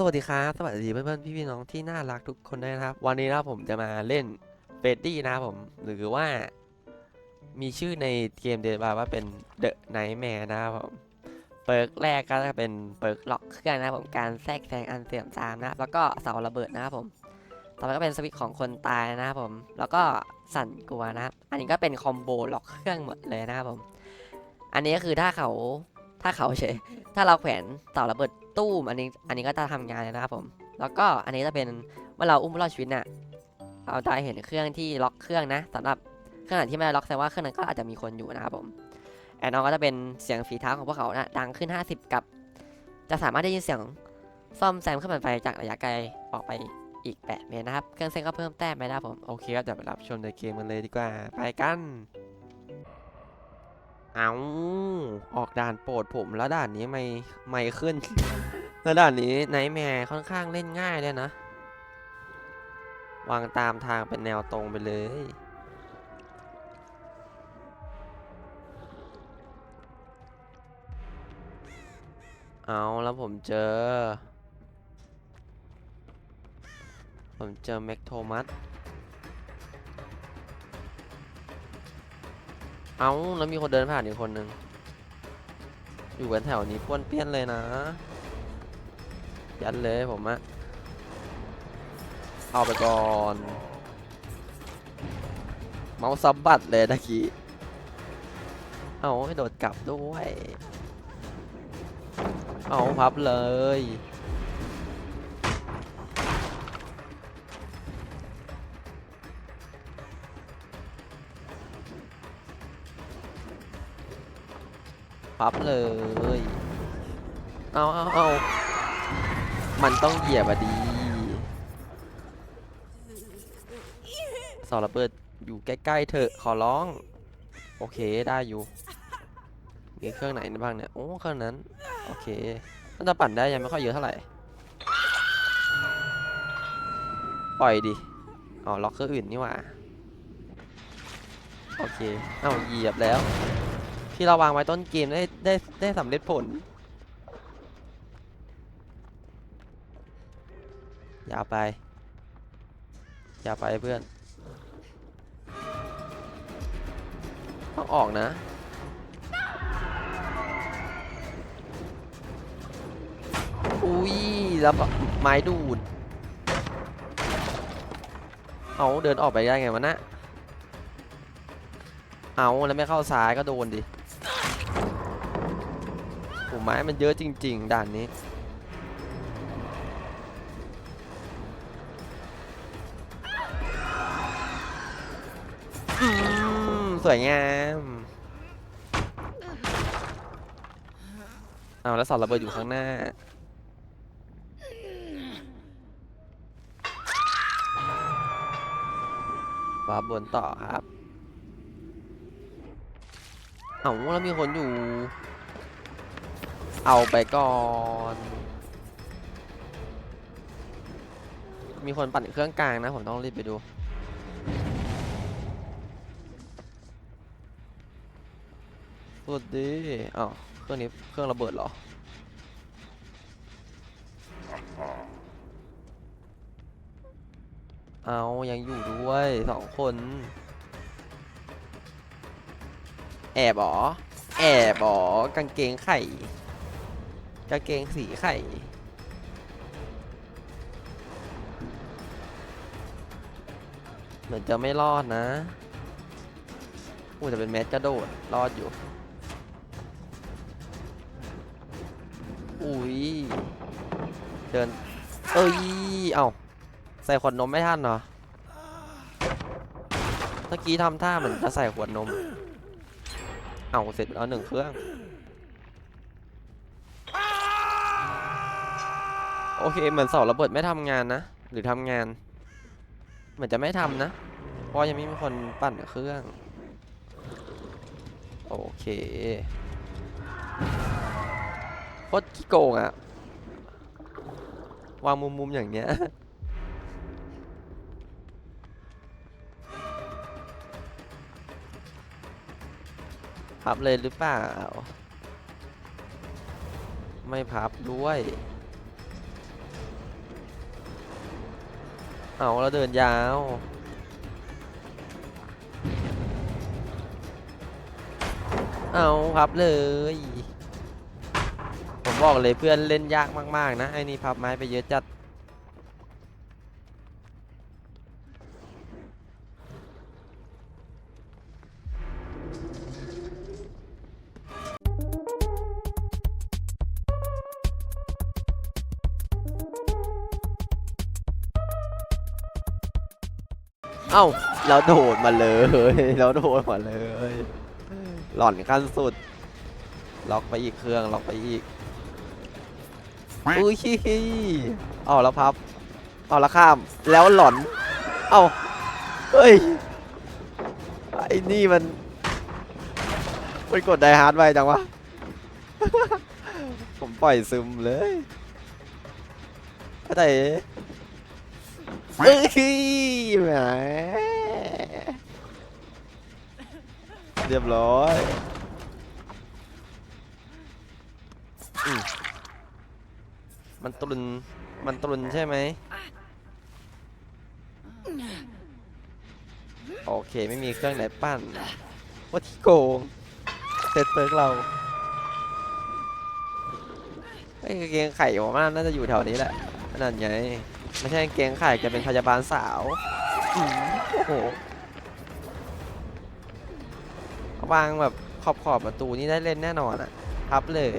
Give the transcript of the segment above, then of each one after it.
สวัสดีครับสวัสดีเพื่อนๆพี่ๆน้องที่น่ารักทุกคนด้วยนะครับ วันนี้นะผมจะมาเล่นเฟดดี้นะครับผมหรือว่า มีชื่อในเกมเดบาว่าเป็น The Nightmare นะครับผมเปิร์กแรกก็จะเป็นเปิร์กล็อกเครื่องนะครับผมการแทรกแซงอันเสื่อมทรามนะแล้วก็เสาระเบิดนะครับผมต่อไปก็เป็นสวิตช์ของคนตายนะครับผม แล้วก็สั่นกลัวนะครับอันนี้ก็เป็นคอมโบล็อกเครื่องหมดเลยนะครับผม อันนี้ก็คือถ้าเขา ถ้าเขาเฉย ถ้าเราแขวนเสาระเบิดตู้มอันนี้อันนี้ก็จะทำงานเลยนะครับผม แล้วก็อันนี้จะเป็นเมื่อเราอุ้มรอดชีวิตเนี่ยเราจะเห็นเครื่องที่ล็อกเครื่องนะสำหรับเครื่องไหนที่ไม่ได้ล็อกแสดงว่าเครื่องนั้นก็อาจจะมีคนอยู่นะครับผมแอนนอก็จะเป็นเสียงฝีเท้าของพวกเขานะดังขึ้น 50 กับ จะสามารถได้ยินเสียงซ่อมแซมเครื่องปั่นไฟจากระยะไกลออกไปอีก8เมตรนะครับ เครื่องเส้นก็เพิ่มแต้มไปนะครับผม โอเคครับเดี๋ยวไปรับชมในเกมกันเลยดีกว่า ไปกัน เอาออกด่านโปรดผมแล้วด่านนี้ไม่ไม่ขึ้น แล้วด่านนี้ไนท์แมร์ค่อนข้างเล่นง่ายเลยนะ วางตามทางเป็นแนวตรงไปเลย เอาแล้วผมเจอ ผมเจอแม็กโทมัส เอาแล้วมีคนเดินผ่านอีกคนนึง อยู่กันแถวนี้ป้วนเปี้ยนเลยนะ ยัดเลยผมอะเอาไปก่อน เมาส์ซับบัดเลยตะกี้ เอาให้โดดกลับด้วย เอาพับเลย พับเลย เอาเอาเอามันต้องเหยียบอะดีสาระเบิดอยู่ใกล้ๆเถอะขอร้อง โอเคได้อยู่มีเครื่องไหนบ้างเนี่ย โอ้เครื่องนั้น โอเคน่าจะปั่นได้ยังไม่ค่อยเยอะเท่าไหร่ ปล่อยดิอ๋อล็อกเครื่องอื่นนี่หว่า โอเค เอ้าเหยียบแล้ว ที่เราวางไว้ต้นเกมได้ได้ได้สำเร็จผล อย่าไป อย่าไปเพื่อน ต้องออกนะอุ้ยแล้วไม้ดูด เอาเดินออกไปได้ไงวะนะ เอาแล้วไม่เข้าซ้ายก็โดนดิ ไม้มันเยอะจริง ๆ ด่านนี้ สวยงาม เอาแล้วสอนระเบิดอยู่ข้างหน้า วาบนต่อครับ เอาแล้วมีคนอยู่ เอาไปก่อน มีคนปั่นเครื่องกลางนะ ผมต้องรีบไปดู สวัสดีอ้าวเครื่องนี้เครื่องระเบิดเหรอ เอายังอยู่ด้วยสองคน แอบหรอแอบหรอกางเกงไข่ กางเกงสีไข่ เหมือนจะไม่รอดนะอู้แต่เป็นแมสกระโดด รอดอยู่ อุ้ย เดิน เอ้ย เอ้า ใส่ขวดนมไม่ทันเหรอ เมื่อกี้ทำท่าเหมือนจะใส่ขวดนม เอาเสร็จแล้วหนึ่งเครื่อง โอเค เหมือนเสาระเบิดไม่ทำงานนะ หรือทำงาน เหมือนจะไม่ทำนะ เพราะยังไม่มีคนปั่นเครื่อง โอเคโคตรขี้โกงอะวางมุมๆอย่างเนี้ยพับเลยหรือเปล่า ไม่พับด้วย เอาเราเดินยาว เอาพับเลย ผมบอกเลยเพื่อนเล่นยากมาก ๆ นะ ไอ้นี่พับไม้ไปเยอะจัด เอ้าเราโดดมาเลยเราโดดมาเลย หล่อนขั้นสุด ล็อกไปอีกเครื่อง ล็อกไปอีกอุ้ยเอาแล้วพับ เอาแล้วข้าม แล้วหล่อน เอาเฮ้ย ไอ้นี่มัน มันกดไดฮาร์ดไวจังวะ ผมปล่อยซึมเลยแต่ เอ้ยแหมเรียบร้อยอืมมันตรุน มันตรุนใช่ไหม โอเคไม่มีเครื่องไหนปั้นว่าที่โกงเซตเปิร์กเราไอ้เกงไข่ผมว่าน่าจะอยู่แถวนี้แหละนั่นไง ไม่ใช่กางเกงไข่จะเป็นพยาบาลสาวอืมโอ้โหวางแบบขอบขอบประตูนี่ได้เล่นแน่นอนอะพับเลย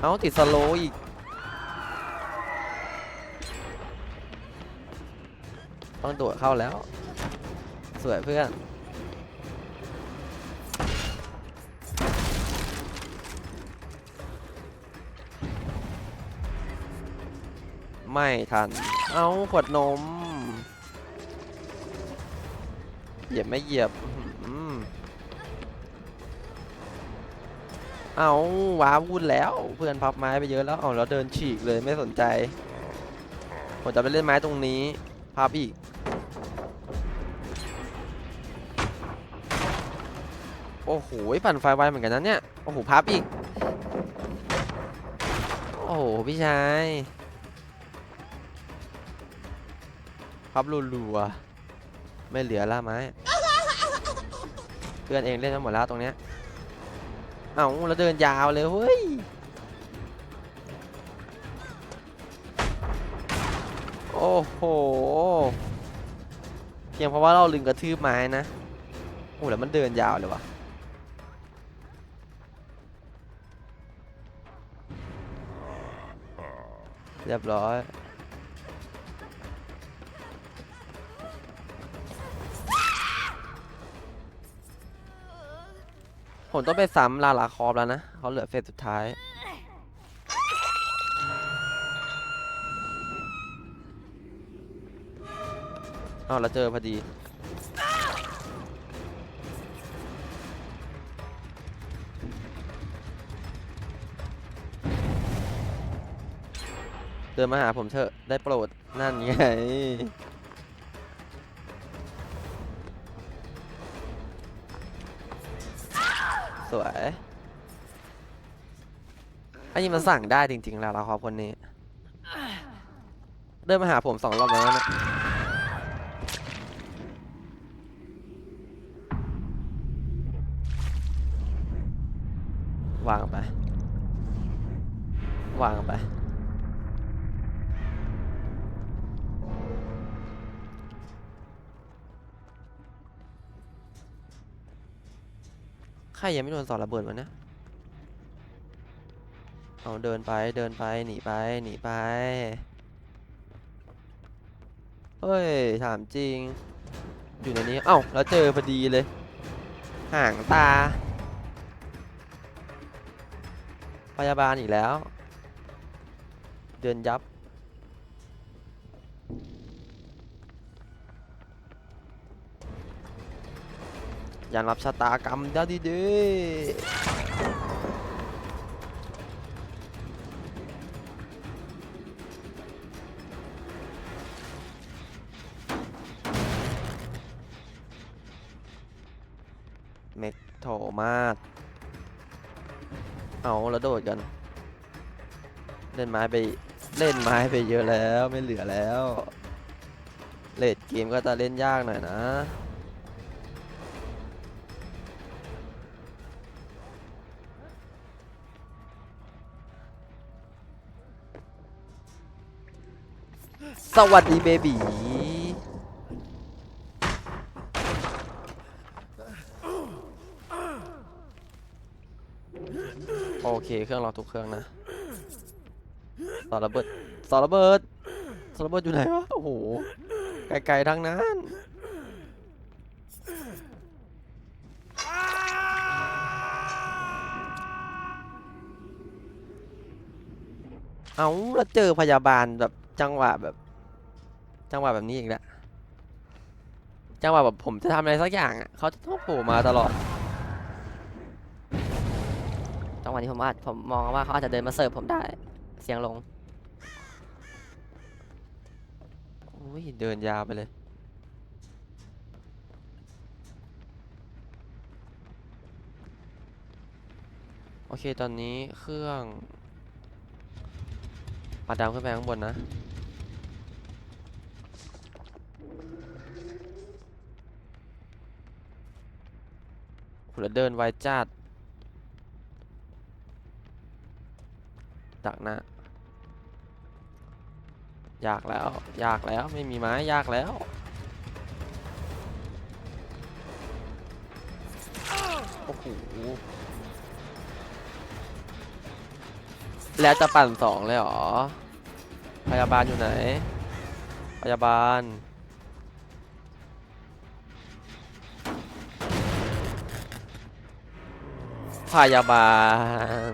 เอาติดสโลอีก ต้องตัวเข้าแล้ว สวยเพื่อน ไม่ทัน เอาขวดนม เหยียบไม่เหยียบเอาว้าวุ่นแล้ว เพื่อนพับไม้ไปเยอะแล้ว เอาแล้วเดินฉีกเลยไม่สนใจ ผมจะไปเล่นไม้ตรงนี้ พับอีก โอ้โห ปั่นไฟไวเหมือนกันนะเนี่ย โอ้โห พับอีก โอ้โห พี่ชาย พับรัวๆไม่เหลือละไม้เพื่อนเองเล่นมาหมดแล้วตรงเนี้ยเอ้าแล้วเดินยาวเลยเฮ้ยโอ้โหเพียงเพราะว่าเราลืมกระทืบไม้นะโอ้แล้วมันเดินยาวเลยวะเรียบร้อย ผมต้องไปซ้ำลาลาคอฟแล้วนะเขาเหลือเฟสสุดท้าย เอาแล้วเจอพอดี เดินมาหาผมเถอะได้โปรดนั่นไง สวยอันนี้มันสั่งได้จริง ๆ แล้วละครับคนนี้ เดินมาหาผมสองรอบแล้วนะวางไป วางไป ครยังไม่โดนสอนระเบิดวะเนี่ยเอาเดินไปเดินไปหนีไปหนีไป เฮ้ย ถามจริง อยู่ในนี้ เอ้า แล้วเจอพอดีเลย ห่างตา พยาบาลอีกแล้ว เดินยับ อย่ารับชะตากรรมเด้าดีดีเมกโถมาดเอาแล้วโดดกัน เล่นไม้ไปเล่นไม้ไปเยอะแล้วไม่เหลือแล้วเลดเกมก็จะเล่นยากหน่อยนะ สวัสดีเบบีโอเค เครื่องเราทุกเครื่องนะสอระเบิดสอระเบิดสอระเบิดอยู่ไหนวะ โอ้โห ไกลๆทั้งนั้น เอาแล้วเจอพยาบาลแบบ จังหวะแบบ จังหวะแบบนี้อีกแล้วจังหวะแบบผมจะทำอะไรสักอย่างอะเขาจะต้องโผล่มาตลอดจังหวะนี้ผมอาจผมมองว่าเขาอาจจะเดินมาเสิร์ฟผมได้เสียงลงอุ้ยเดินยาวไปเลยโอเคตอนนี้เครื่องปัดดาวขึ้นไปข้างบนนะ หแล้วเดินไวจัดดักหนะยากแล้ว ยากแล้วไม่มีไม้ยากแล้ว โอ้โห แล้วจะปั่นสองเลยเหรอ พยาบาลอยู่ไหน พยาบาล พยาบาล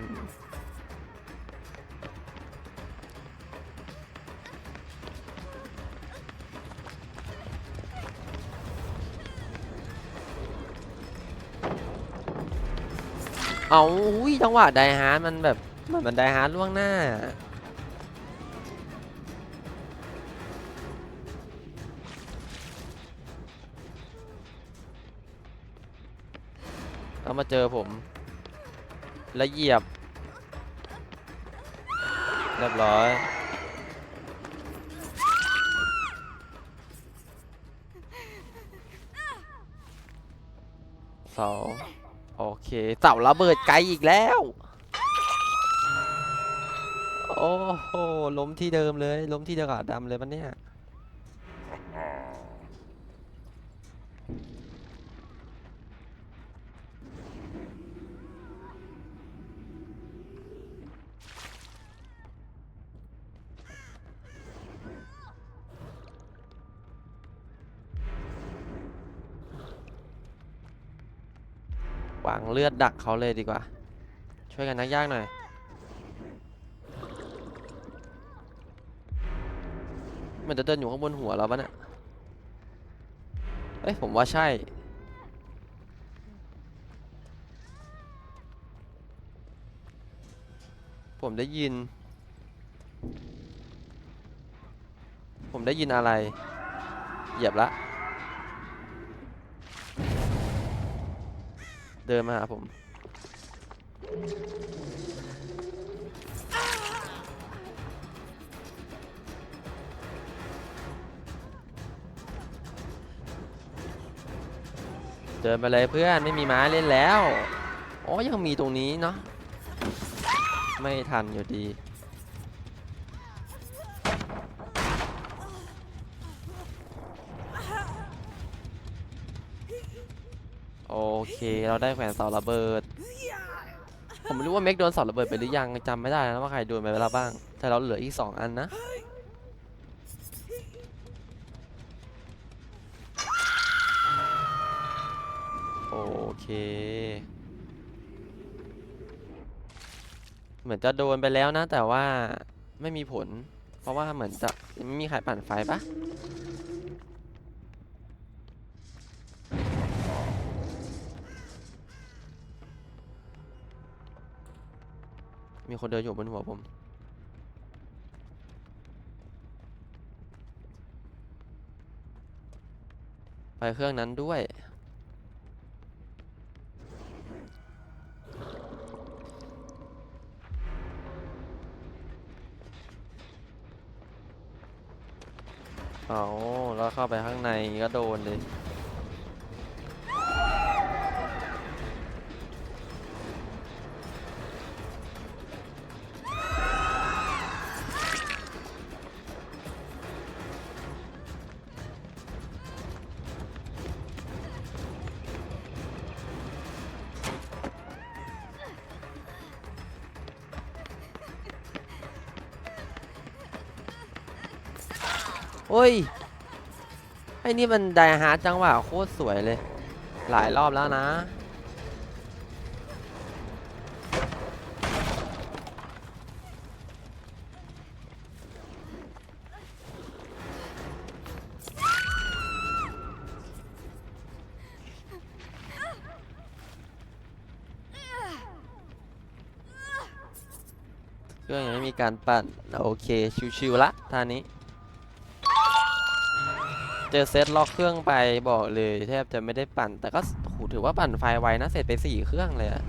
เอาอุ้ยจังหวะไดฮาร์ดมันแบบเหมือนมันไดฮาร์ดล่วงหน้าแล้วมาเจอผม แล้วเหยียบ เรียบร้อย เสา โอเค เสาระเบิดไกลอีกแล้ว โอ้โหล้มที่เดิมเลย ล้มที่เดียวกับดำเลยมันเนี่ย เลือดดักเขาเลยดีกว่า ช่วยกันนักยากหน่อย มันจะเดินอยู่ข้างบนหัวเราปะเนี่ยเอ้ยผมว่าใช่ผมได้ยิน ผมได้ยินอะไร เหยียบละ เดินมาหาผมเดินไปเลยเพื่อนไม่มีม้าเล่นแล้ว อ๋อ ยังมีตรงนี้เนาะ ไม่ทันอยู่ดี โอ เคเราได้แขวนเสาระเบิด ผมไม่รู้ว่าเม็กโดนเสาระเบิดไปหรือยังจำไม่ได้แล้วว่าใครโดนไปแล้วบ้าง แต่เราเหลืออีกสองอันนะโอเค เหมือนจะโดนไปแล้วนะ แต่ว่าไม่มีผล เพราะว่าเหมือนจะไม่มีใครปั่นไฟปะ มีคนเดินอยู่บนหัวผม ไปเครื่องนั้นด้วย เอาแล้วเข้าไปข้างในก็โดนเลย อ้นี่มันไดฮาร์ดจังหวะโคตรสวยเลย หลายรอบแล้วนะ เครื่องยังไม่มีการปั่นโอเค ชิวๆละท่านี้ เจอเซตล็อกเครื่องไปบอกเลยแทบจะไม่ได้ปั่น แต่ก็ถือว่าปั่นไฟไวนะ เสร็จไปสี่เครื่องเลยอะ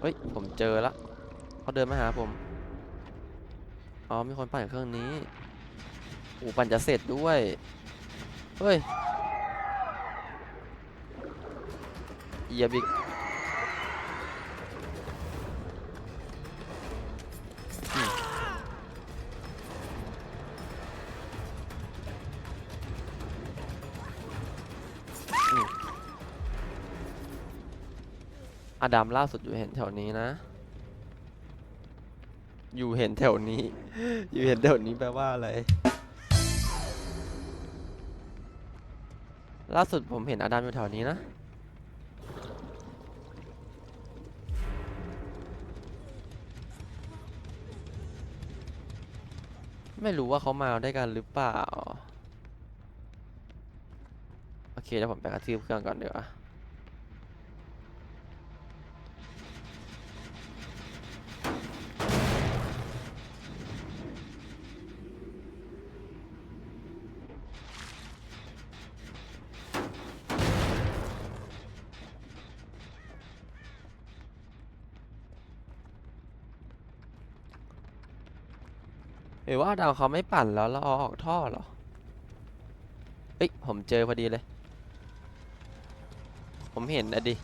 เฮ้ย ผมเจอละเขาเดินมาหาผม อ๋อ มีคนปั่นเครื่องนี้อ้ปั่นจะเสร็จด้วย เฮ้ยเหยียบอีก อดัมล่าสุดอยู่เห็นแถวนี้นะ อยู่เห็นแถวนี้ อยู่เห็นแถวนี้แปลว่าอะไร ล่าสุดผมเห็นอดัมอยู่แถวนี้นะ ไม่รู้ว่าเขามาได้วยกันหรือเปล่า โอเคเดี๋ยวผมไปกระทืบเครื่องก่อนเดี๋ยว รือว่าดาวเขาไม่ปั่นแล้วเอาออกท่อเหรอเอ้ยผมเจอพอดีเลย ผมเห็นอะดิ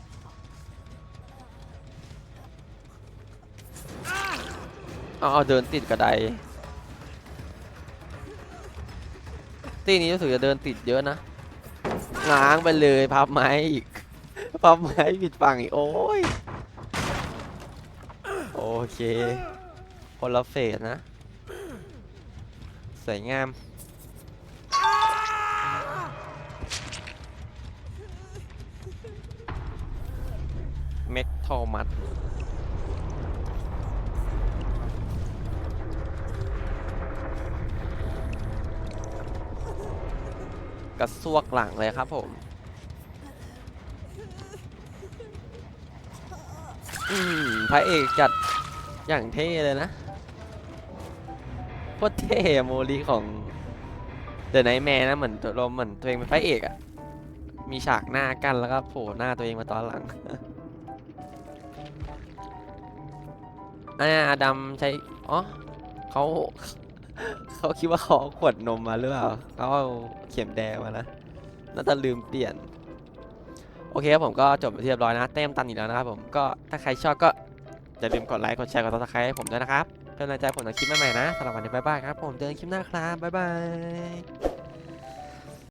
เอาเอาเดินติดกระไดตีนี้รู้สึกจะเดินติดเยอะนะง้างไปเลยพับไม้อีกพับไม้ผิดฝั่งอีกโอ้ยโอเคคนละเฟสนะ สวยงาม เม็กโทมัสกระซวกหลังเลยครับผม อืมพระเอกจัดอย่างเท่เลยนะ โคตรเท่อะโมลีของเดอะไนท์แมร์นะเหมือนตัวลมเหมือนตัวเองเป็นพระเอกอะมีฉากหน้ากันแล้วก็โผล่หน้าตัวเองมาตอนหลังอ่าอดัมใช้อ๋อเขาเขาคิดว่าเขาขวดนมมาหรือเปล่าเขาเอาเข็มแดงมานะน่าจะลืมเปลี่ยน โอเคครับผมก็จบไปเรียบร้อยนะ เต็มตันอีกแล้วนะครับผมก็ถ้าใครชอบก็อย่าลืมกดไลค์กดแชร์กดซับสไครต์ให้ผมด้วยนะครับ เป็นกำลังใจผมในคลิปใหม่ๆนะสำหรับวันนี้บ๊ายบายครับผมเจอกันคลิปหน้าครับบ๊ายบาย